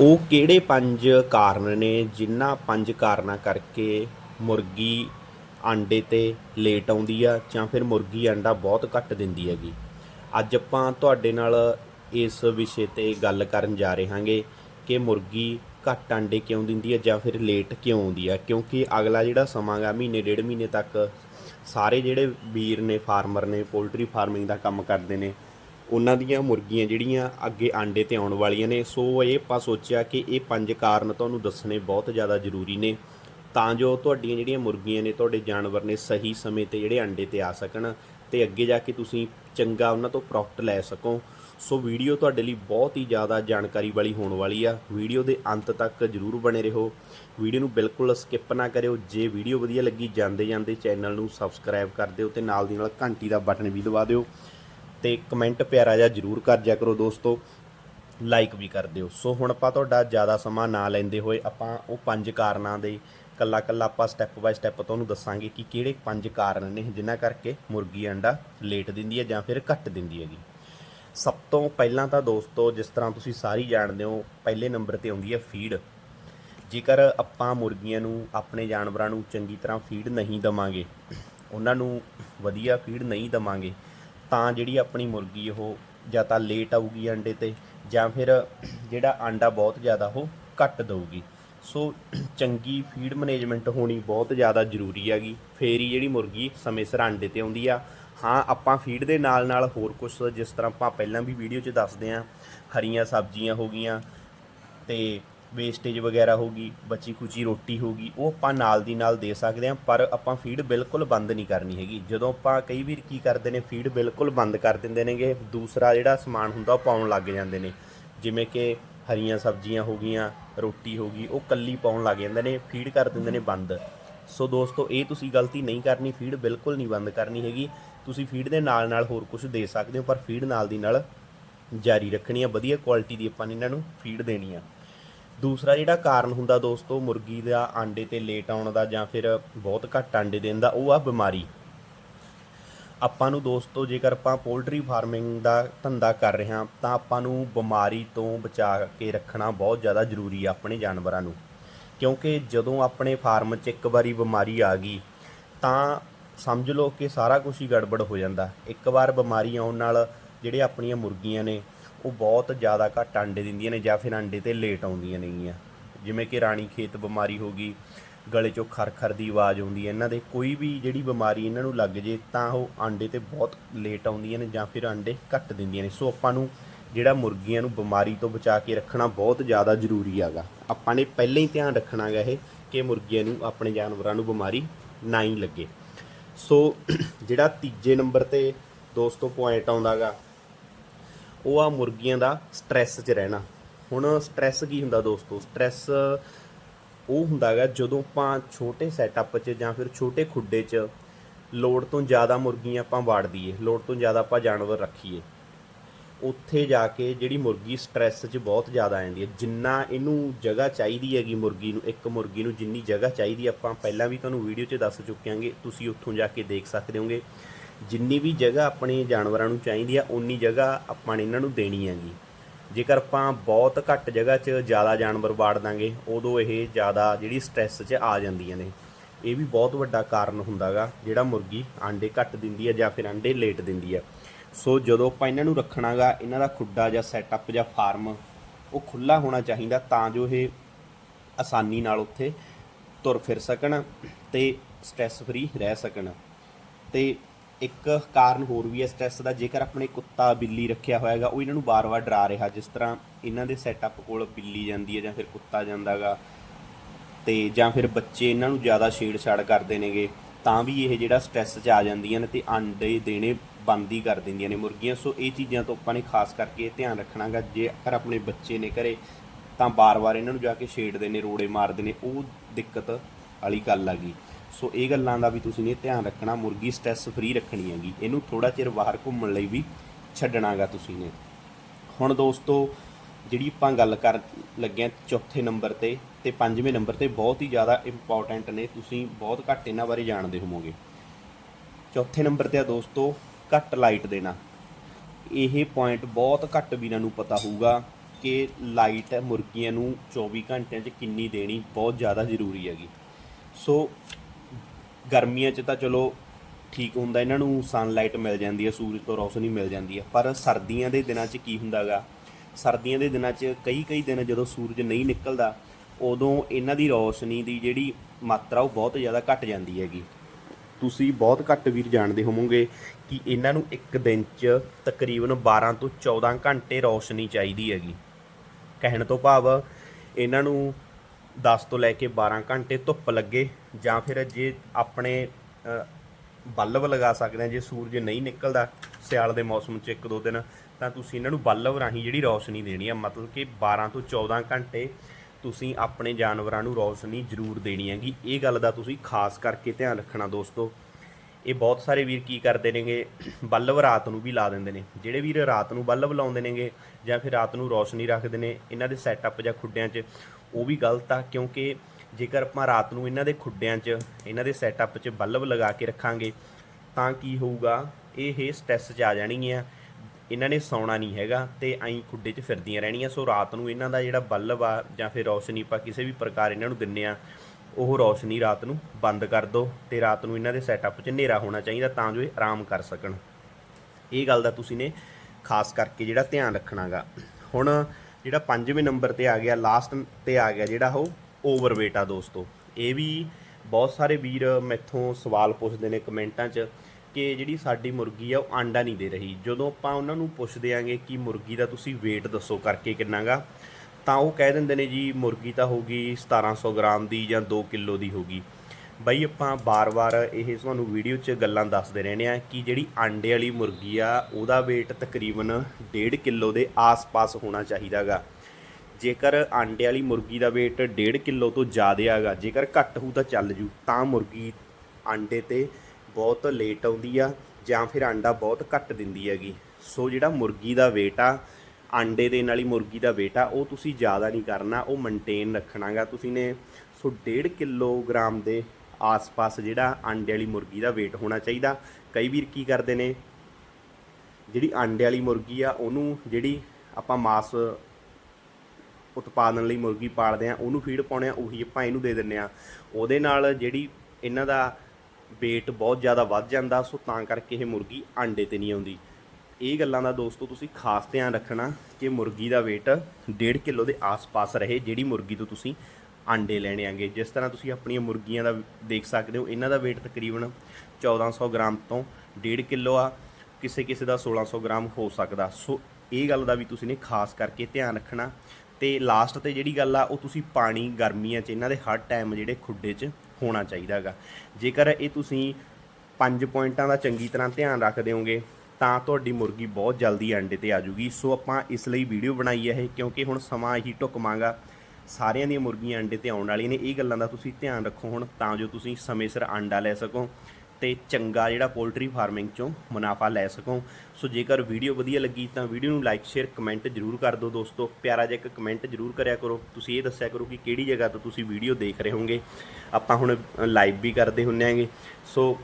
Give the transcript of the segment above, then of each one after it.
ਉਹ ਕਿਹੜੇ ਪੰਜ ਕਾਰਨ ਨੇ ਜਿਨ੍ਹਾਂ ਪੰਜ ਕਾਰਨਾਂ ਕਰਕੇ ਮੁਰਗੀ ਆਂਡੇ ਤੇ ਲੇਟ ਆਉਂਦੀ ਆ ਜਾਂ ਫਿਰ ਮੁਰਗੀ ਆਂਡਾ ਬਹੁਤ ਘੱਟ ਦਿੰਦੀ ਹੈਗੀ? ਅੱਜ ਆਪਾਂ ਤੁਹਾਡੇ ਨਾਲ ਇਸ ਵਿਸ਼ੇ ਤੇ ਗੱਲ ਕਰਨ ਜਾ ਰਹੇ ਹਾਂਗੇ ਕਿ ਮੁਰਗੀ ਘੱਟ ਆਂਡੇ ਕਿਉਂ ਦਿੰਦੀ ਹੈ ਜਾਂ ਫਿਰ ਲੇਟ ਕਿਉਂ ਆਉਂਦੀ ਹੈ ਕਿਉਂਕਿ ਅਗਲਾ ਜਿਹੜਾ ਸਮਾਂ ਗਾ ਮਹੀਨੇ, ਡੇਢ ਮਹੀਨੇ ਤੱਕ ਸਾਰੇ ਜਿਹੜੇ ਵੀਰ ਨੇ, ਫਾਰਮਰ ਨੇ, ਪੋਲਟਰੀ ਫਾਰਮਿੰਗ ਦਾ ਕੰਮ ਕਰਦੇ ਨੇ ਉਹਨਾਂ ਦੀਆਂ ਮੁਰਗੀਆਂ ਜਿਹੜੀਆਂ ਅੱਗੇ ਆਂਡੇ ਤੇ ਆਉਣ ਵਾਲੀਆਂ ਨੇ। ਸੋ ਇਹ ਆਪਾਂ ਸੋਚਿਆ ਕਿ ਇਹ ਪੰਜ ਕਾਰਨ ਤੁਹਾਨੂੰ ਦੱਸਣੇ ਬਹੁਤ ਜ਼ਿਆਦਾ ਜ਼ਰੂਰੀ ਨੇ ਤਾਂ ਜੋ ਤੁਹਾਡੀਆਂ ਜਿਹੜੀਆਂ ਮੁਰਗੀਆਂ ਨੇ, ਤੁਹਾਡੇ ਜਾਨਵਰ ਨੇ ਸਹੀ ਸਮੇਂ ਤੇ ਜਿਹੜੇ ਆਂਡੇ ਤੇ ਆ ਸਕਣ ਤੇ ਅੱਗੇ ਜਾ ਕੇ ਤੁਸੀਂ ਚੰਗਾ ਉਹਨਾਂ ਤੋਂ ਪ੍ਰੋਫਿਟ ਲੈ ਸਕੋ। ਸੋ ਵੀਡੀਓ ਤੁਹਾਡੇ ਲਈ ਬਹੁਤ ਹੀ ਜ਼ਿਆਦਾ ਜਾਣਕਾਰੀ ਵਾਲੀ ਹੋਣ ਵਾਲੀ ਆ। ਵੀਡੀਓ ਦੇ ਅੰਤ ਤੱਕ ਜਰੂਰ ਬਣੇ ਰਹੋ। ਵੀਡੀਓ ਨੂੰ ਬਿਲਕੁਲ ਸਕਿਪ ਨਾ ਕਰਿਓ। ਜੇ ਵੀਡੀਓ ਵਧੀਆ ਲੱਗੀ ਜਾਂਦੇ ਜਾਂਦੇ ਚੈਨਲ ਨੂੰ ਸਬਸਕ੍ਰਾਈਬ ਕਰ ਦਿਓ ਤੇ ਨਾਲ ਦੀ ਨਾਲ ਘੰਟੀ ਦਾ ਬਟਨ ਵੀ ਦਬਾ ਦਿਓ। ਤੇ ਕਮੈਂਟ ਪਿਆਰਾ ਜਿਹਾ ਜਰੂਰ ਕਰ ਜਿਆ ਕਰੋ ਦੋਸਤੋ। ਲਾਈਕ ਵੀ ਕਰ ਦਿਓ। ਸੋ ਹੁਣ ਆਪਾਂ ਤੁਹਾਡਾ ਜ਼ਿਆਦਾ ਸਮਾਂ ਨਾ ਲੈਂਦੇ ਹੋਏ ਆਪਾਂ ਉਹ ਪੰਜ ਕਾਰਨਾਂ ਦੇ ਕੱਲਾ ਕੱਲਾ ਆਪਾਂ ਸਟੈਪ ਬਾਈ ਸਟੈਪ ਤੁਹਾਨੂੰ ਦੱਸਾਂਗੇ ਕਿ ਕਿਹੜੇ ਪੰਜ ਕਾਰਨ ਨੇ, ਜਿਨ੍ਹਾਂ ਕਰਕੇ ਮੁਰਗੀ ਅੰਡਾ ਲੇਟ ਦਿੰਦੀ ਹੈ ਜਾਂ ਫਿਰ ਘੱਟ ਦਿੰਦੀ ਹੈਗੀ। ਸਭ ਤੋਂ ਪਹਿਲਾਂ ਤਾਂ ਦੋਸਤੋ, ਜਿਸ ਤਰ੍ਹਾਂ ਤੁਸੀਂ ਸਾਰੀ ਜਾਣਦੇ ਹੋ, ਪਹਿਲੇ ਨੰਬਰ ਤੇ ਆਉਂਦੀ ਹੈ ਫੀਡ ਜੇਕਰ ਆਪਾਂ ਮੁਰਗੀਆਂ ਨੂੰ, ਆਪਣੇ ਜਾਨਵਰਾਂ ਨੂੰ ਚੰਗੀ ਤਰ੍ਹਾਂ ਫੀਡ ਨਹੀਂ ਦਵਾਂਗੇ, ਉਹਨਾਂ ਨੂੰ ਵਧੀਆ ਫੀਡ ਨਹੀਂ ਦਵਾਂਗੇ ਤਾਂ ਜਿਹੜੀ ਆਪਣੀ ਮੁਰਗੀ ਉਹ ਜਾਂ ਤਾਂ ਲੇਟ ਆਊਗੀ ਅੰਡੇ ਤੇ ਜਾਂ ਫਿਰ ਜਿਹੜਾ ਆਂਡਾ ਬਹੁਤ ਜ਼ਿਆਦਾ ਉਹ ਘੱਟ ਦਊਗੀ। ਸੋ ਚੰਗੀ ਫੀਡ ਮੈਨੇਜਮੈਂਟ ਹੋਣੀ ਬਹੁਤ ਜ਼ਿਆਦਾ ਜ਼ਰੂਰੀ ਹੈਗੀ। ਫੇਰ ਹੀ ਜਿਹੜੀ ਮੁਰਗੀ ਸਮੇਂ ਸਿਰ ਆਂਡੇ ਤੇ ਆਉਂਦੀ ਆ। ਹਾਂ, ਆਪਾਂ ਫੀਡ ਦੇ ਨਾਲ ਨਾਲ ਹੋਰ ਕੁਝ ਜਿਸ ਤਰ੍ਹਾਂ ਆਪਾਂ ਪਹਿਲਾਂ ਵੀ ਵੀਡੀਓ 'ਚ ਦੱਸਦੇ ਆਂ ਹਰੀਆਂ ਸਬਜ਼ੀਆਂ ਹੋ ਗਈਆਂ ਤੇ ਵੇਸਟੇਜ ਵਗੈਰਾ ਹੋਗੀ ਬਚੀ ਕੁਚੀ ਰੋਟੀ ਹੋਗੀ ਉਹ ਆਪਾਂ ਨਾਲ ਦੀ ਨਾਲ ਦੇ ਸਕਦੇ ਹਾਂ, ਪਰ ਆਪਾਂ ਫੀਡ ਬਿਲਕੁਲ ਬੰਦ ਨਹੀਂ ਕਰਨੀ ਹੈਗੀ। ਜਦੋਂ ਆਪਾਂ ਕਈ ਵਾਰ ਕੀ ਕਰਦੇ ਨੇ ਫੀਡ ਬਿਲਕੁਲ ਬੰਦ ਕਰ ਦਿੰਦੇ ਨੇਗੇ, ਦੂਸਰਾ ਜਿਹੜਾ ਸਮਾਨ ਹੁੰਦਾ ਉਹ ਪਾਉਣ ਲੱਗ ਜਾਂਦੇ ਨੇ। ਜਿਵੇਂ ਕਿ ਹਰੀਆਂ ਸਬਜ਼ੀਆਂ ਹੋ ਗਈਆਂ, ਰੋਟੀ ਹੋ ਗਈ, ਉਹ ਕੱਲੀ ਪਾਉਣ ਲੱਗ ਜਾਂਦੇ ਨੇ ਫੀਡ ਕਰ ਦਿੰਦੇ ਨੇ ਬੰਦ। ਸੋ ਦੋਸਤੋ, ਇਹ ਤੁਸੀਂ ਗਲਤੀ ਨਹੀਂ ਕਰਨੀ ਫੀਡ ਬਿਲਕੁਲ ਨਹੀਂ ਬੰਦ ਕਰਨੀ ਹੈਗੀ। ਤੁਸੀਂ ਫੀਡ ਦੇ ਨਾਲ ਨਾਲ ਹੋਰ ਕੁਝ ਦੇ ਸਕਦੇ ਹੋ, ਪਰ ਫੀਡ ਨਾਲ ਦੀ ਨਾਲ ਜਾਰੀ ਰੱਖਣੀ ਆ, ਵਧੀਆ ਕੁਆਲਿਟੀ ਦੀ ਆਪਾਂ ਇਹਨਾਂ ਨੂੰ ਫੀਡ ਦੇਣੀ ਆ। ਦੂਸਰਾ ਜਿਹੜਾ ਕਾਰਨ ਹੁੰਦਾ ਦੋਸਤੋ, ਮੁਰਗੀ ਦਾ ਆਂਡੇ ਤੇ ਲੇਟ ਆਉਣ ਦਾ ਜਾਂ ਫਿਰ ਬਹੁਤ ਘੱਟ ਆਂਡੇ ਦੇਣ ਦਾ, ਉਹ ਆ ਬਿਮਾਰੀ। ਆਪਾਂ ਨੂੰ ਦੋਸਤੋ, ਜੇਕਰ ਆਪਾਂ ਪੋਲਟਰੀ ਫਾਰਮਿੰਗ ਦਾ ਧੰਦਾ ਕਰ ਰਹੇ ਹਾਂ, ਤਾਂ ਆਪਾਂ ਨੂੰ ਬਿਮਾਰੀ ਤੋਂ ਬਚਾ ਕੇ ਰੱਖਣਾ ਬਹੁਤ ਜ਼ਿਆਦਾ ਜ਼ਰੂਰੀ ਆ ਆਪਣੇ ਜਾਨਵਰਾਂ ਨੂੰ। ਕਿਉਂਕਿ ਜਦੋਂ ਆਪਣੇ ਫਾਰਮ 'ਚ ਇੱਕ ਵਾਰੀ ਬਿਮਾਰੀ ਆ ਗਈ, ਤਾਂ ਸਮਝ ਲਓ ਕਿ ਸਾਰਾ ਕੁਝ ਹੀ ਗੜਬੜ ਹੋ ਜਾਂਦਾ। ਇੱਕ ਵਾਰ ਬਿਮਾਰੀ ਆਉਣ ਨਾਲ ਜਿਹੜੇ ਆਪਣੀਆਂ ਮੁਰਗੀਆਂ ਨੇ ਉਹ ਬਹੁਤ ਜ਼ਿਆਦਾ ਘੱਟ ਆਂਡੇ ਦਿੰਦੀਆਂ ਨੇ ਜਾਂ ਫਿਰ ਆਂਡੇ ਤੇ ਲੇਟ ਆਉਂਦੀਆਂ ਨੇਗੀਆਂ। ਜਿਵੇਂ ਕਿ ਰਾਣੀ ਖੇਤ ਬਿਮਾਰੀ ਹੋ ਗਈ, ਗਲੇ 'ਚੋਂ ਖਰ-ਖਰ ਦੀ ਆਵਾਜ਼ ਆਉਂਦੀ ਹੈ, ਇਹਨਾਂ ਦੇ ਕੋਈ ਵੀ ਜਿਹੜੀ ਬਿਮਾਰੀ ਇਹਨਾਂ ਨੂੰ ਲੱਗ ਜੇ ਤਾਂ ਉਹ ਆਂਡੇ ਤੇ ਬਹੁਤ ਲੇਟ ਆਉਂਦੀਆਂ ਨੇ ਜਾਂ ਫਿਰ ਆਂਡੇ ਘੱਟ ਦਿੰਦੀਆਂ ਨੇ। ਸੋ ਆਪਾਂ ਨੂੰ ਜਿਹੜਾ ਮੁਰਗੀਆਂ ਨੂੰ ਬਿਮਾਰੀ ਤੋਂ ਬਚਾ ਕੇ ਰੱਖਣਾ ਬਹੁਤ ਜ਼ਿਆਦਾ ਜ਼ਰੂਰੀ ਹੈਗਾ। ਆਪਾਂ ਨੇ ਪਹਿਲਾਂ ਹੀ ਧਿਆਨ ਰੱਖਣਾਗਾ ਇਹ ਕਿ ਮੁਰਗੀਆਂ ਨੂੰ ਆਪਣੇ ਜਾਨਵਰਾਂ ਨੂੰ ਬਿਮਾਰੀ ਨਾ ਹੀ ਲੱਗੇ। ਸੋ ਜਿਹੜਾ ਤੀਜੇ ਨੰਬਰ ਤੇ ਦੋਸਤੋ ਪੁਆਇੰਟ ਆਉਂਦਾਗਾ ਉਹ ਆ ਮੁਰਗੀਆਂ ਦਾ ਸਟ੍ਰੈਸ 'ਚ ਰਹਿਣਾ। ਹੁਣ ਸਟ੍ਰੈਸ ਕੀ ਹੁੰਦਾ ਦੋਸਤੋ? ਸਟ੍ਰੈਸ ਉਹ ਹੁੰਦਾਗਾ ਜਦੋਂ ਆਪਾਂ ਛੋਟੇ ਸੈਟਅਪ 'ਚ ਜਾਂ ਫਿਰ ਛੋਟੇ ਖੁੱਡੇ 'ਚ ਲੋੜ ਤੋਂ ਜ਼ਿਆਦਾ ਮੁਰਗੀਆਂ ਆਪਾਂ ਵਾੜ ਦਈਏ, ਲੋੜ ਤੋਂ ਜ਼ਿਆਦਾ ਆਪਾਂ ਜਾਨਵਰ ਰੱਖੀਏ, ਉੱਥੇ ਜਾ ਕੇ ਜਿਹੜੀ ਮੁਰਗੀ ਸਟ੍ਰੈਸ 'ਚ ਬਹੁਤ ਜ਼ਿਆਦਾ ਆ ਜਾਂਦੀ ਹੈ। ਜਿੰਨਾ ਇਹਨੂੰ ਜਗ੍ਹਾ ਚਾਹੀਦੀ ਹੈਗੀ ਮੁਰਗੀ ਨੂੰ, ਇੱਕ ਮੁਰਗੀ ਨੂੰ ਜਿੰਨੀ ਜਗ੍ਹਾ ਚਾਹੀਦੀ ਆਪਾਂ ਪਹਿਲਾਂ ਵੀ ਤੁਹਾਨੂੰ ਵੀਡੀਓ 'ਚ ਦੱਸ ਚੁੱਕਿਆਂਗੇ ਤੁਸੀਂ ਉੱਥੋਂ ਜਾ ਕੇ ਦੇਖ ਸਕਦੇ ਹੋਗੇ। ਜਿੰਨੀ ਵੀ ਜਗ੍ਹਾ ਆਪਣੇ ਜਾਨਵਰਾਂ ਨੂੰ ਚਾਹੀਦੀ ਆ ਉਨੀ ਜਗ੍ਹਾ ਆਪਾਂ ਨੇ ਇਹਨਾਂ ਨੂੰ ਦੇਣੀ ਹੈਗੀ। ਜੇਕਰ ਆਪਾਂ ਬਹੁਤ ਘੱਟ ਜਗ੍ਹਾ 'ਚ ਜ਼ਿਆਦਾ ਜਾਨਵਰ ਵਾੜ ਦਾਂਗੇ, ਉਦੋਂ ਇਹ ਜ਼ਿਆਦਾ ਜਿਹੜੀ ਸਟ੍ਰੈਸ 'ਚ ਆ ਜਾਂਦੀਆਂ ਨੇ। ਇਹ ਵੀ ਬਹੁਤ ਵੱਡਾ ਕਾਰਨ ਹੁੰਦਾਗਾ ਜਿਹੜਾ ਮੁਰਗੀ ਆਂਡੇ ਘੱਟ ਦਿੰਦੀ ਹੈ ਜਾਂ ਫਿਰ ਆਂਡੇ ਲੇਟ ਦਿੰਦੀ ਹੈ ਸੋ ਜਦੋਂ ਆਪਾਂ ਇਹਨਾਂ ਨੂੰ ਰੱਖਣਾਗਾ ਇਹਨਾਂ ਦਾ ਖੁੱਡਾ ਜਾਂ ਸੈਟਅਪ ਜਾਂ ਫਾਰਮ ਉਹ ਖੁੱਲਾ ਹੋਣਾ ਚਾਹੀਦਾ ਤਾਂ ਜੋ ਇਹ ਆਸਾਨੀ ਨਾਲ ਉੱਥੇ ਤੁਰ ਫਿਰ ਸਕਣ ਤੇ ਸਟ੍ਰੈਸ ਫਰੀ ਰਹਿ ਸਕਣ। ਤੇ ਇੱਕ ਕਾਰਨ ਹੋਰ ਵੀ ਹੈ ਸਟ੍ਰੈਸ ਦਾ, ਜੇਕਰ ਆਪਣੇ ਕੁੱਤਾ ਬਿੱਲੀ ਰੱਖਿਆ ਹੋਇਆਗਾ, ਉਹ ਇਹਨਾਂ ਨੂੰ ਬਾਰ-ਬਾਰ ਡਰਾ ਰਿਹਾ। ਜਿਸ ਤਰ੍ਹਾਂ ਇਹਨਾਂ ਦੇ ਸੈਟਅਪ ਕੋਲ ਬਿੱਲੀ ਜਾਂਦੀ ਹੈ ਜਾਂ ਫਿਰ ਕੁੱਤਾ ਜਾਂਦਾਗਾ, ਤੇ ਜਾਂ ਫਿਰ ਬੱਚੇ ਇਹਨਾਂ ਨੂੰ ਜ਼ਿਆਦਾ ਛੇੜਛਾੜ ਕਰਦੇ ਨੇਗੇ, ਤਾਂ ਵੀ ਇਹ ਜਿਹੜਾ ਸਟ੍ਰੈਸ 'ਚ ਆ ਜਾਂਦੀਆਂ ਨੇ ਤੇ ਆਂਡੇ ਦੇਣੇ ਬੰਦ ਹੀ ਕਰ ਦਿੰਦੀਆਂ ਨੇ ਮੁਰਗੀਆਂ। ਸੋ ਇਹ ਚੀਜ਼ਾਂ ਤੋਂ ਆਪਾਂ ਨੇ ਖਾਸ ਕਰਕੇ ਧਿਆਨ ਰੱਖਣਾਗਾ, ਜੇਕਰ ਆਪਣੇ ਬੱਚੇ ਨੇ ਘਰੇ, ਤਾਂ ਬਾਰ-ਬਾਰ ਇਹਨਾਂ ਨੂੰ ਜਾ ਕੇ ਛੇੜਦੇ ਨੇ, ਰੋੜੇ ਮਾਰਦੇ ਨੇ, ਉਹ ਦਿੱਕਤ ਵਾਲੀ ਗੱਲ ਆ ਗਈ। ਸੋ ਇਹ ਗੱਲਾਂ ਦਾ ਵੀ ਤੁਸੀਂ ਨੇ ਧਿਆਨ ਰੱਖਣਾ, ਮੁਰਗੀ ਸਟ੍ਰੈਸ ਫ੍ਰੀ ਰੱਖਣੀ ਹੈਗੀ। ਇਹਨੂੰ ਥੋੜਾ ਚਿਰ ਬਾਹਰ ਘੁੰਮਣ ਲਈ ਵੀ ਛੱਡਣਾਗਾ ਤੁਸੀਂ ਨੇ। ਹੁਣ ਦੋਸਤੋ, ਜਿਹੜੀ ਆਪਾਂ ਗੱਲ ਕਰ ਲੱਗੇ ਹਾਂ ਚੌਥੇ ਨੰਬਰ ਤੇ ਤੇ ਪੰਜਵੇਂ ਨੰਬਰ ਤੇ, ਬਹੁਤ ਹੀ ਜ਼ਿਆਦਾ ਇੰਪੋਰਟੈਂਟ ਨੇ। ਤੁਸੀਂ ਬਹੁਤ ਘੱਟ ਇਹਨਾਂ ਬਾਰੇ ਜਾਣਦੇ ਹੋਵੋਗੇ। ਚੌਥੇ ਨੰਬਰ ਤੇ ਆ ਦੋਸਤੋ, ਘੱਟ ਲਾਈਟ ਦੇਣਾ। ਇਹ ਪੁਆਇੰਟ ਬਹੁਤ ਘੱਟ ਵੀਰਾਂ ਨੂੰ ਪਤਾ ਹੋਊਗਾ ਕਿ ਲਾਈਟ ਮੁਰਗੀਆਂ ਨੂੰ 24 ਘੰਟਿਆਂ 'ਚ ਕਿੰਨੀ ਦੇਣੀ ਬਹੁਤ ਜ਼ਿਆਦਾ ਜ਼ਰੂਰੀ ਹੈਗੀ। ਸੋ ਗਰਮੀਆਂ 'ਚ ਤਾਂ ਚਲੋ ਠੀਕ ਹੁੰਦਾ, ਇਹਨਾਂ ਨੂੰ ਸਨਲਾਈਟ ਮਿਲ ਜਾਂਦੀ ਹੈ, ਸੂਰਜ ਤੋਂ ਰੌਸ਼ਨੀ ਮਿਲ ਜਾਂਦੀ ਹੈ, ਪਰ ਸਰਦੀਆਂ ਦੇ ਦਿਨਾਂ 'ਚ ਕੀ ਹੁੰਦਾਗਾ? ਸਰਦੀਆਂ ਦੇ ਦਿਨਾਂ 'ਚ ਕਈ ਕਈ ਦਿਨ ਜਦੋਂ ਸੂਰਜ ਨਹੀਂ ਨਿਕਲਦਾ, ਉਦੋਂ ਇਹਨਾਂ ਦੀ ਰੌਸ਼ਨੀ ਦੀ ਜਿਹੜੀ ਮਾਤਰਾ ਉਹ ਬਹੁਤ ਜ਼ਿਆਦਾ ਘਟ ਜਾਂਦੀ ਹੈਗੀ। ਤੁਸੀਂ ਬਹੁਤ ਘੱਟ ਵੀਰ ਜਾਣਦੇ ਹੋਵੋਗੇ ਕਿ ਇਹਨਾਂ ਨੂੰ ਇੱਕ ਦਿਨ 'ਚ ਤਕਰੀਬਨ 12 ਤੋਂ 14 ਘੰਟੇ ਰੌਸ਼ਨੀ ਚਾਹੀਦੀ ਹੈਗੀ। ਕਹਿਣ ਤੋਂ ਭਾਵ ਇਹਨਾਂ ਨੂੰ 10 ਤੋਂ ਲੈ ਕੇ 12 ਘੰਟੇ ਧੁੱਪ ਲੱਗੇ ਜਾਂ ਫਿਰ ਜੇ ਆਪਣੇ ਬੱਲਬ ਲਗਾ ਸਕਦੇ ਆ ਜੇ ਸੂਰਜ ਨਹੀਂ ਨਿਕਲਦਾ ਸਿਆਲ ਦੇ ਮੌਸਮ 'ਚ ਇੱਕ ਦੋ ਦਿਨ, ਤਾਂ ਤੁਸੀਂ ਇਹਨਾਂ ਨੂੰ ਬੱਲਬ ਰਾਹੀਂ ਜਿਹੜੀ ਰੌਸ਼ਨੀ ਦੇਣੀ ਆ, ਮਤਲਬ ਕਿ 12 ਤੋਂ 14 ਘੰਟੇ ਤੁਸੀਂ ਆਪਣੇ ਜਾਨਵਰਾਂ ਨੂੰ ਰੌਸ਼ਨੀ ਜ਼ਰੂਰ ਦੇਣੀ ਹੈਗੀ। ਇਹ ਗੱਲ ਦਾ ਤੁਸੀਂ ਖਾਸ ਕਰਕੇ ਧਿਆਨ ਰੱਖਣਾ ਦੋਸਤੋ। ਇਹ ਬਹੁਤ ਸਾਰੇ ਵੀਰ ਕੀ ਕਰਦੇ ਨੇਗੇ? ਬੱਲਬ ਰਾਤ ਨੂੰ ਵੀ ਲਾ ਦਿੰਦੇ ਨੇ। ਜਿਹੜੇ ਵੀਰ ਰਾਤ ਨੂੰ ਬੱਲਬ ਲਾਉਂਦੇ ਨੇਗੇ ਜਾਂ ਫਿਰ ਰਾਤ ਨੂੰ ਰੌਸ਼ਨੀ ਰੱਖਦੇ ਨੇ, ਇਹਨਾਂ ਦੇ ਸੈਟਅਪ ਜਾਂ ਖੁੱਡਿਆਂ 'ਚ ਉਹ ਵੀ ਗਲਤ ਆ, ਕਿਉਂਕਿ ਜੇਕਰ ਆਪਾਂ ਰਾਤ ਨੂੰ ਇਹਨਾਂ ਦੇ ਖੁੱਡਿਆਂ 'ਚ, ਇਹਨਾਂ ਦੇ ਸੈਟਅਪ 'ਚ ਬਲਬ ਲਗਾ ਕੇ ਰੱਖਾਂਗੇ, ਤਾਂ ਕੀ ਹੋਊਗਾ? ਇਹ ਸਟ੍ਰੈਸ 'ਚ ਆ ਜਾਣਗੀਆਂ। ਇਹਨਾਂ ਨੇ ਸੌਣਾ ਨਹੀਂ ਹੈਗਾ ਤੇ ਐਂ ਖੁੱਡੇ 'ਚ ਫਿਰਦੀਆਂ ਰਹਿਣੀਆਂ। ਸੋ ਰਾਤ ਨੂੰ ਇਹਨਾਂ ਦਾ ਜਿਹੜਾ ਬਲਬ ਆ ਜਾਂ ਫਿਰ ਰੌਸ਼ਨੀ ਆਪਾਂ ਕਿਸੇ ਵੀ ਪ੍ਰਕਾਰ ਇਹਨਾਂ ਨੂੰ ਦਿੰਨੇ ਆ, ਉਹ ਰੌਸ਼ਨੀ ਰਾਤ ਨੂੰ ਬੰਦ ਕਰ ਦਿਓ ਤੇ ਰਾਤ ਨੂੰ ਇਹਨਾਂ ਦੇ ਸੈਟਅਪ 'ਚ ਹਨੇਰਾ ਹੋਣਾ ਚਾਹੀਦਾ ਤਾਂ ਜੋ ਇਹ ਆਰਾਮ ਕਰ ਸਕਣ। ਇਹ ਗੱਲ ਦਾ ਤੁਸੀਂ ਨੇ ਖਾਸ ਕਰਕੇ ਜਿਹੜਾ ਧਿਆਨ ਰੱਖਣਾਗਾ। ਹੁਣ ਜਿਹੜਾ ਪੰਜਵੇਂ ਨੰਬਰ ਤੇ ਆ ਗਿਆ ਲਾਸਟ ਤੇ ਆ ਗਿਆ ਜਿਹੜਾ ਉਹ ਓਵਰਵੇਟ ਆ ਦੋਸਤੋ। ਇਹ ਵੀ ਬਹੁਤ ਸਾਰੇ ਵੀਰ ਮੈਥੋਂ ਸਵਾਲ ਪੁੱਛਦੇ ਨੇ ਕਮੈਂਟਾਂ 'ਚ ਕਿ ਜਿਹੜੀ ਸਾਡੀ ਮੁਰਗੀ ਆ, ਉਹ ਆਂਡਾ ਨਹੀਂ ਦੇ ਰਹੀ। ਜਦੋਂ ਆਪਾਂ ਉਹਨਾਂ ਨੂੰ ਪੁੱਛਦੇ ਆਂਗੇ ਕਿ ਮੁਰਗੀ ਦਾ ਤੁਸੀਂ weight ਦੱਸੋ ਕਰਕੇ ਕਿੰਨਾਗਾ ਤਾਂ ਉਹ ਕਹਿ ਦਿੰਦੇ ਨੇ ਜੀ, ਮੁਰਗੀ ਤਾਂ ਹੋਗੀ 1700 ਗ੍ਰਾਮ ਦੀ ਜਾਂ 2 ਕਿਲੋ ਦੀ ਹੋਗੀ ਬਾਈ ਆਪਾਂ ਬਾਰ-ਬਾਰ ਇਹ ਤੁਹਾਨੂੰ ਵੀਡੀਓ 'ਚ ਗੱਲਾਂ ਦੱਸਦੇ ਰਹਿੰਦੇ ਆ ਕਿ ਜਿਹੜੀ ਆਂਡੇ ਵਾਲੀ ਮੁਰਗੀ ਆ, ਉਹਦਾ weight ਤਕਰੀਬਨ 1.5 ਕਿਲੋ ਦੇ ਆਸ-ਪਾਸ ਹੋਣਾ ਚਾਹੀਦਾਗਾ ਜੇਕਰ ਆਂਡੇ ਵਾਲੀ ਮੁਰਗੀ ਦਾ weight 1.5 ਕਿਲੋ ਤੋਂ ਜ਼ਿਆਦਾ ਹੈਗਾ ਜੇਕਰ ਘੱਟ ਹੋਊ ਤਾਂ ਚੱਲ ਜੂ, ਤਾਂ ਮੁਰਗੀ ਆਂਡੇ ਤੇ ਬਹੁਤ ਲੇਟ ਆਉਂਦੀ ਆ ਜਾਂ ਫਿਰ ਆਂਡਾ ਬਹੁਤ ਘੱਟ ਦਿੰਦੀ ਹੈਗੀ। ਸੋ ਜਿਹੜਾ ਮੁਰਗੀ ਦਾ weight ਆ ਆਂਡੇ ਦੇ ਨਾਲ ਹੀ ਮੁਰਗੀ ਦਾ weight ਆ, ਉਹ ਤੁਸੀਂ ਜ਼ਿਆਦਾ ਨਹੀਂ ਕਰਨਾ, ਉਹ ਮੇਨਟੇਨ ਰੱਖਣਾਗਾ ਤੁਸੀਂ ਨੇ ਸੋ 1.5 ਕਿਲੋਗ੍ਰਾਮ ਦੇ ਆਸ-ਪਾਸ ਜਿਹੜਾ ਆਂਡੇ ਵਾਲੀ ਮੁਰਗੀ ਦਾ weight ਹੋਣਾ ਚਾਹੀਦਾ। ਕਈ ਵੀਰ ਕੀ ਕਰਦੇ ਨੇ? ਜਿਹੜੀ ਆਂਡੇ ਵਾਲੀ ਮੁਰਗੀ ਆ, ਉਹਨੂੰ ਜਿਹੜੀ ਆਪਾਂ ਮਾਸ ਉਤਪਾਦਨ ਲਈ ਮੁਰਗੀ ਪਾਲਦੇ ਆ, ਉਹਨੂੰ ਫੀਡ ਪਾਉਣੇ ਆ, ਉਹੀ ਆਪਾਂ ਇਹਨੂੰ ਦੇ ਦਿੰਨੇ ਆ। ਉਹਦੇ ਨਾਲ ਜਿਹੜੀ ਇਹਨਾਂ ਦਾ weight ਬਹੁਤ ਜ਼ਿਆਦਾ ਵੱਧ ਜਾਂਦਾ, ਸੋ ਤਾਂ ਕਰਕੇ ਇਹ ਮੁਰਗੀ ਆਂਡੇ ਤੇ ਨਹੀਂ ਆਉਂਦੀ। ਇਹ ਗੱਲਾਂ ਦਾ ਦੋਸਤੋ, ਤੁਸੀਂ ਖਾਸ ਧਿਆਨ ਰੱਖਣਾ ਕਿ ਮੁਰਗੀ ਦਾ weight 1.5 ਕਿਲੋ ਦੇ ਆਸ-ਪਾਸ ਰਹੇ, ਜਿਹੜੀ ਮੁਰਗੀ ਤੋਂ ਤੁਸੀਂ ਆਂਡੇ ਲੈਣੇ ਆਂਗੇ। ਜਿਸ ਤਰ੍ਹਾਂ ਤੁਸੀਂ ਆਪਣੀਆਂ ਮੁਰਗੀਆਂ ਦਾ ਦੇਖ ਸਕਦੇ ਹੋ, ਇਹਨਾਂ ਦਾ weight ਤਕਰੀਬਨ 1400 ਗ੍ਰਾਮ ਤੋਂ 1.5 ਕਿਲੋ ਆ। ਕਿਸੇ ਕਿਸੇ ਦਾ 1600 ਗ੍ਰਾਮ ਹੋ ਸਕਦਾ। ਸੋ ਇਹ ਗੱਲ ਦਾ ਵੀ ਤੁਸੀਂ ਨੇ ਖਾਸ ਕਰਕੇ ਧਿਆਨ ਰੱਖਣਾ। ਤੇ ਲਾਸਟ ਤੇ ਜਿਹੜੀ ਗੱਲ ਆ, ਉਹ ਤੁਸੀਂ ਪਾਣੀ ਗਰਮੀਆਂ 'ਚ, ਇਹਨਾਂ ਦੇ ਹਰ ਟਾਈਮ ਜਿਹੜੇ ਖੁੱਡੇ 'ਚ ਹੋਣਾ ਚਾਹੀਦਾ ਹੈਗਾ। ਜੇਕਰ ਇਹ ਤੁਸੀਂ ਪੰਜ ਪੁਆਇੰਟਾਂ ਦਾ ਚੰਗੀ ਤਰ੍ਹਾਂ ਧਿਆਨ ਰੱਖਦੇ ਹੋਗੇ, ਤਾਂ ਤੁਹਾਡੀ ਮੁਰਗੀ ਬਹੁਤ ਜਲਦੀ ਅੰਡੇ ਤੇ ਆ ਜੂਗੀ। ਸੋ ਆਪਾਂ ਇਸ ਲਈ ਵੀਡੀਓ ਬਣਾਈ ਹੈ ਇਹ, ਕਿਉਂਕਿ ਹੁਣ ਸਮਾਂ ਹੀ ਢੁਕਮਾਂਗਾ ਸਾਰਿਆਂ ਦੀਆਂ ਮੁਰਗੀਆਂ ਅੰਡੇ ਤੇ ਆਉਣ ਵਾਲੀਆਂ ਨੇ, ਇਹ ਗੱਲਾਂ ਦਾ ਤੁਸੀਂ ਧਿਆਨ ਰੱਖੋ ਹੁਣ, ਤਾਂ ਜੋ ਤੁਸੀਂ ਸਮੇਂ ਸਿਰ ਅੰਡਾ ਲੈ ਸਕੋ ਤੇ ਚੰਗਾ ਜਿਹੜਾ ਪੋਲਟਰੀ ਫਾਰਮਿੰਗ ਚੋਂ ਮੁਨਾਫਾ ਲੈ ਸਕੋ। ਸੋ ਜੇਕਰ ਵੀਡੀਓ ਵਧੀਆ ਲੱਗੀ ਤਾਂ ਵੀਡੀਓ ਨੂੰ ਲਾਈਕ, ਸ਼ੇਅਰ, ਕਮੈਂਟ ਜ਼ਰੂਰ ਕਰ ਦਿਓ ਦੋਸਤੋ। ਪਿਆਰਾ ਜਿਹਾ ਇੱਕ ਕਮੈਂਟ ਜ਼ਰੂਰ ਕਰਿਆ ਕਰੋ। ਤੁਸੀਂ ਇਹ ਦੱਸਿਆ ਕਰੋ ਕਿ ਕਿਹੜੀ ਜਗ੍ਹਾ ਤੋਂ ਤੁਸੀਂ ਵੀਡੀਓ ਦੇਖ ਰਹੇ ਹੋਗੇ ਆਪਾਂ ਹੁਣ ਲਾਈਵ ਵੀ ਕਰਦੇ ਹੁੰਨੇ ਆਂਗੇ। ਸੋ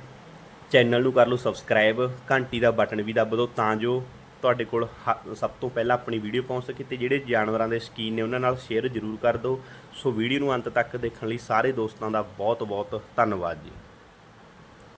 ਚੈਨਲ ਨੂੰ ਕਰ ਲਓ ਸਬਸਕ੍ਰਾਈਬ, ਘੰਟੀ ਦਾ ਬਟਨ ਵੀ ਦੱਬ ਦਿਓ ਤਾਂ ਜੋ ਤੁਹਾਡੇ ਕੋਲ ਹ- ਸਭ ਤੋਂ ਪਹਿਲਾਂ ਆਪਣੀ ਵੀਡੀਓ ਪਹੁੰਚ ਸਕੇ ਤੇ ਜਿਹੜੇ ਜਾਨਵਰਾਂ ਦੇ ਸ਼ਕੀਨ ਨੇ ਉਹਨਾਂ ਨਾਲ ਸ਼ੇਅਰ ਜ਼ਰੂਰ ਕਰ ਦਿਓ। ਸੋ ਵੀਡੀਓ ਨੂੰ ਅੰਤ ਤੱਕ ਦੇਖਣ ਲਈ ਸਾਰੇ ਦੋਸਤਾਂ ਦਾ ਬਹੁਤ ਬਹੁਤ ਧੰਨਵਾਦ ਜੀ।